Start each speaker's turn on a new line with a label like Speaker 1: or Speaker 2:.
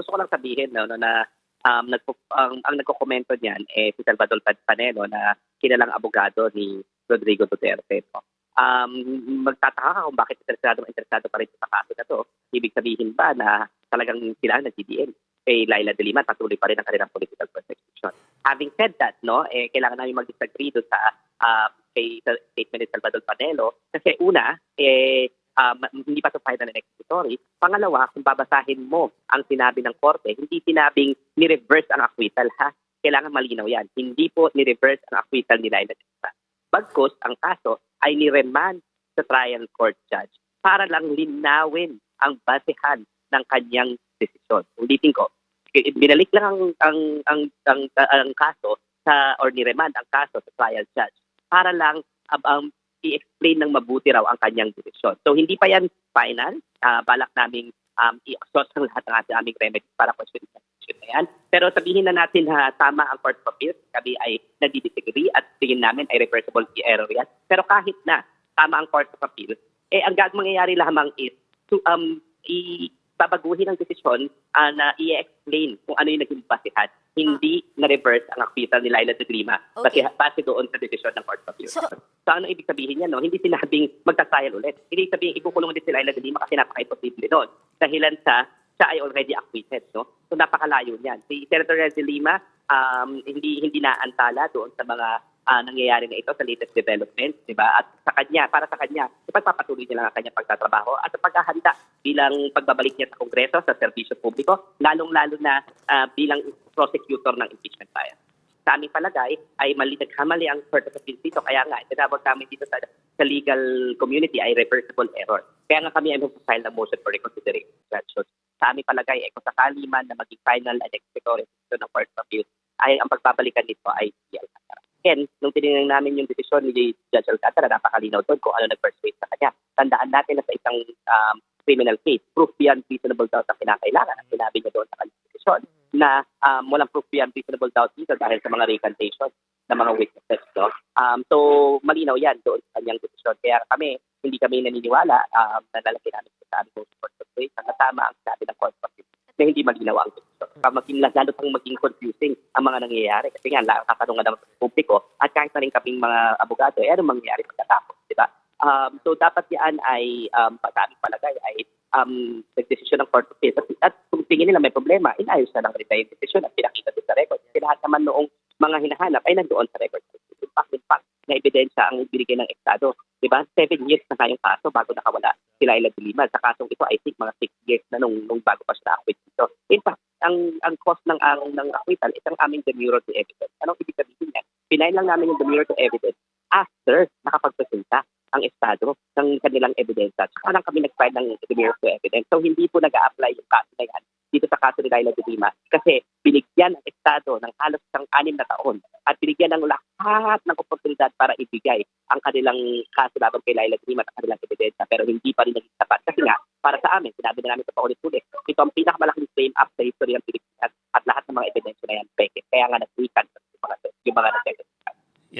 Speaker 1: gusto ko lang sabihin no, no, na um, nagpo, ang, ang nagkokomento niyan eh, si Salvador Pan- Panelo na kilalang abogado ni Rodrigo Duterte. No? Um, magtataka ka kung bakit interesado interesado pa rin sa kaso na to. Ibig sabihin ba na talagang sila ang nag-DDL? Kay Laila de Lima, patuloy pa rin ang kanilang political persecution. Having said that, no, eh, kailangan namin mag-disagree doon sa uh, kay sa statement ni Salvador Panelo. Kasi una, eh, um, hindi pa to final and executory. Pangalawa, kung babasahin mo ang sinabi ng korte, hindi sinabing ni-reverse ang acquittal ha. Kailangan malinaw yan. Hindi po ni-reverse ang acquittal ni Laila Lima. Bagkus, ang kaso ay ni-remand sa trial court judge para lang linawin ang basehan ng kanyang desisyon. Ulitin ko, binalik lang ang ang ang ang, ang kaso sa or ni-remand ang kaso sa trial judge para lang um, um, i-explain ng mabuti raw ang kanyang desisyon. So hindi pa yan final. Ah, balak naming um, i-exhaust ang lahat ng ating aming remedies para question decision na yan. Pero sabihin na natin ha, tama ang Court of Appeals. Kami ay nagdidisagree at tingin namin ay reversible error yan. Pero kahit na tama ang Court of Appeals, eh ang gag mangyayari lamang is to um, i babaguhin ang desisyon ah, na i-explain kung ano yung naging basihan. Hindi na-reverse ang acquittal ni Laila de Lima
Speaker 2: Okay.
Speaker 1: base, base doon sa desisyon ng Court of Appeals.
Speaker 2: So-
Speaker 1: So, ano ibig sabihin niya, no? Hindi sinabing magta-trial ulit. Hindi sabihin ikukulong ulit si Laila de Lima kasi napaka-imposible doon. Dahilan sa siya ay already acquitted, no? So, napakalayo niyan. Si Senator de Lima, um, hindi hindi naantala doon sa mga ah, nangyayari na ito sa latest developments, di ba? At sa kanya, para sa kanya, ipagpapatuloy niya lang ang kanyang pagtatrabaho at paghahanda bilang pagbabalik niya sa Kongreso, sa serbisyo publiko, lalong-lalo na ah, bilang prosecutor ng impeachment trial sa aming palagay ay mali nagkamali ang Court of Appeals dito. Kaya nga, tinawag namin dito sa, sa legal community ay reversible error. Kaya nga kami ay mag-file ng motion for reconsideration. Sa aming palagay, ay kung sakali man na maging final and executory ng Court of Appeals, ay ang pagbabalikan nito ay si Alcantara. Again, nung tinignan namin yung desisyon ni Judge Alcantara, napakalinaw doon kung ano nag-persuade sa kanya. Tandaan natin na sa isang um, criminal case, proof beyond reasonable doubt ang kinakailangan. Ang sinabi niya doon sa desisyon na um, walang proof beyond reasonable doubt dito dahil sa mga recantations ng mga witnesses. No? Um, so, malinaw yan doon sa kanyang desisyon. Kaya kami, hindi kami naniniwala um, na lalaki namin sa aming motion for consideration na tama ang sinabi ng Court of na hindi malinaw ang desisyon. Kaya maging, lalo pang maging confusing ang mga nangyayari. Kasi nga, la- katanungan naman sa publiko at kahit na rin kaming mga abogado, eh, ano mangyayari pagkatapos, di ba? Um, so, dapat yan ay, um, sa palagay, ay um, nagdesisyon ng Court of Appeals. At, at kung tingin nila may problema, inayos na lang rin yung desisyon at pinakita doon sa record. Kasi lahat naman noong mga hinahanap ay nandoon sa record. In fact, in fact, na ebidensya ang ibinigay ng Estado. Di ba? Seven years na tayong kaso bago nakawala si Laila de Lima. Sa kasong ito, I think mga six years na nung, nung bago pa siya na-acquit dito. In fact, ang ang cost ng ang ng acquittal is ang aming demurrer to evidence. Anong ibig sabihin yan? Pinayin lang namin yung demurrer to evidence after nakapagpresenta ang Estado ng kanilang ebidensya. Saka lang kami nag-file ng demurrer to evidence. So, hindi po nag apply yung kaso na yan dito sa kaso ni Laila de Lima kasi binigyan ng Estado ng halos isang anim na taon at binigyan ng lahat ng oportunidad para ibigay ang kanilang kaso laban kay Laila de Lima at ang kanilang ebidensya pero hindi pa rin naging tapat. Kasi nga, para sa amin, sinabi na namin sa paulit-ulit, ito ang pinakamalaking